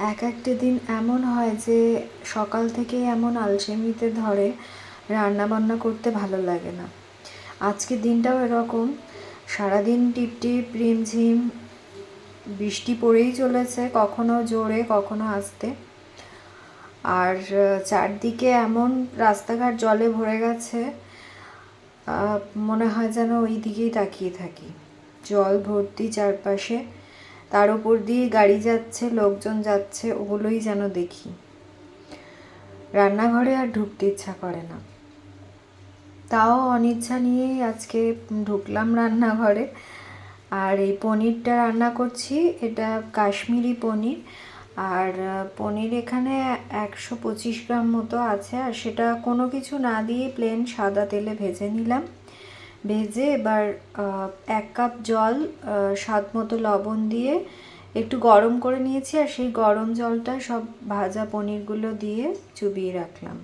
এক একটা দিন এমন হয় যে সকাল থেকে এমন আলসেমিতে ধরে রান্না বান্না করতে ভালো লাগে না। আজকের দিনটাও এরকম। সারাদিন টিপ টিপ রিমঝিম বৃষ্টি পড়েই চলেছে, কখনো জোরে, কখনো আস্তে। আর চারদিকে এমন রাস্তাঘাট জলে ভরে গেছে মনে হয় যেন ওই দিকেই তাকিয়ে থাকি। জল ভর্তি চারপাশে তার উপর দিয়ে গাড়ি যাচ্ছে, লোকজন যাচ্ছে, ওগুলোই যেন দেখি। রান্নাঘরে আর ঢুকতে ইচ্ছা করে না। তাও অনিচ্ছা নিয়েই আজকে ঢুকলাম রান্নাঘরে। আর এই পনিরটা রান্না করছি, এটা কাশ্মীরি পনির। আর পনির এখানে একশো পঁচিশ গ্রাম মতো আছে। আর সেটা কোনো কিছু না দিয়ে প্লেন সাদা তেলে ভেজে নিলাম। ভেজে এবার এক কাপ জল স্বাদ মতো লবণ দিয়ে একটু গরম করে নিয়েছি আর সেই গরম জলটা সব ভাজা পনিরগুলো দিয়ে চুবিয়ে রাখলাম।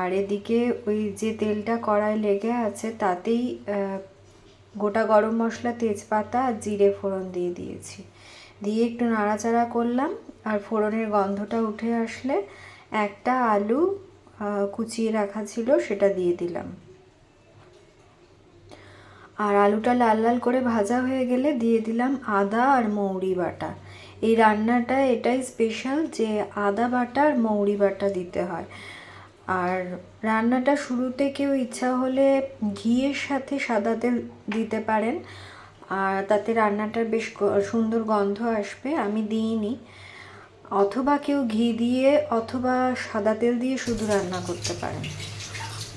আর এদিকে ওই যে তেলটা কড়াই লেগে আছে তাতেই গোটা গরম মশলা, তেজপাতা আর জিরে ফোড়ন দিয়ে দিয়েছি। দিয়ে একটু নাড়াচাড়া করলাম আর ফোড়নের গন্ধটা উঠে আসলে একটা আলু কুচিয়ে রাখা ছিল সেটা দিয়ে দিলাম। আর আলুটা লাল লাল করে ভাজা হয়ে গেলে দিয়ে দিলাম আদা আর মৌরি বাটা। এই রান্নাটা এটাই স্পেশাল যে আদা বাটা আর মৌরি বাটা দিতে হয়। আর রান্নাটা শুরুতে কেউ ইচ্ছা হলে ঘিয়ের সাথে সাদা তেল দিতে পারেন। আর তাতে রান্নাটার বেশ সুন্দর গন্ধ আসবে, আমি দিইনি। অথবা কেউ ঘি দিয়ে অথবা সাদা তেল দিয়ে শুধু রান্না করতে পারেন।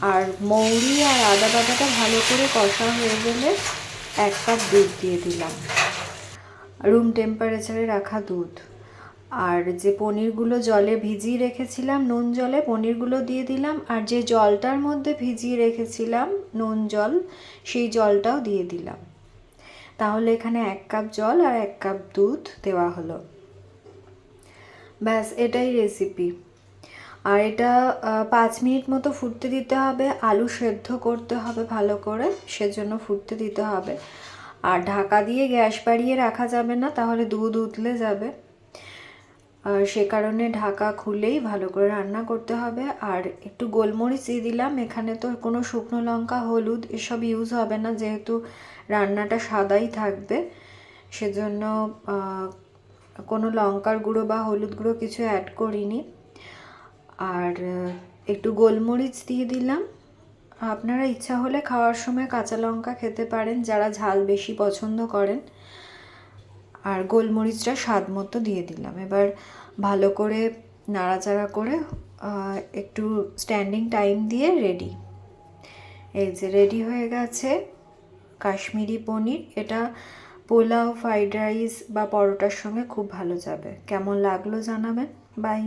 আর মৌরি আর আদা বাটাটা ভালো করে কষা হয়ে গেলে এক কাপ দুধ দিয়ে দিলাম। রুম টেম্পারেচারে রাখা দুধ। আর যে পনিরগুলো জলে ভিজিয়ে রেখেছিলাম নুন জলে, পনিরগুলো দিয়ে দিলাম। আর যে জলটার মধ্যে ভিজিয়ে রেখেছিলাম নুন জল, সেই জলটাও দিয়ে দিলাম। তাহলে এখানে এক কাপ জল আর এক কাপ দুধ দেওয়া হলো। ব্যাস, এটাই রেসিপি আর এটা পাঁচ মিনিট মতো ফুটতে দিতে হবে, আলু সেদ্ধ করতে হবে ভালো করে, সেজন্য ফুটতে দিতে হবে। আর ঢাকা দিয়ে গ্যাস বাড়িয়ে রাখা যাবে না, তাহলে দুধ উতলে যাবে। সে কারণে ঢাকা খুলেই ভালো করে রান্না করতে হবে। আর একটু গোলমরিচ দিয়ে দিলাম, এখানে তো কোনো শুকনো লঙ্কা, হলুদ এসব ইউজ হবে না, যেহেতু রান্নাটা সাদাই থাকবে। সেজন্য কোনো লঙ্কার গুঁড়ো বা হলুদ গুঁড়ো কিছু অ্যাড করিনি। আর একটু গোলমরিচ দিয়ে দিলাম। আপনারা ইচ্ছা হলে খাওয়ার সময় কাঁচা লঙ্কা খেতে পারেন, যারা ঝাল বেশি পছন্দ করেন। আর গোলমরিচটা স্বাদ মতো দিয়ে দিলাম। এবার ভালো করে নাড়াচাড়া করে একটু স্ট্যান্ডিং টাইম দিয়ে রেডি এই যে রেডি হয়ে গেছে কাশ্মীরি পনির। এটা পোলাও, ফ্রাইড রাইস বা পরোটার সঙ্গে খুব ভালো যাবে। কেমন লাগল জানাবেন? বাই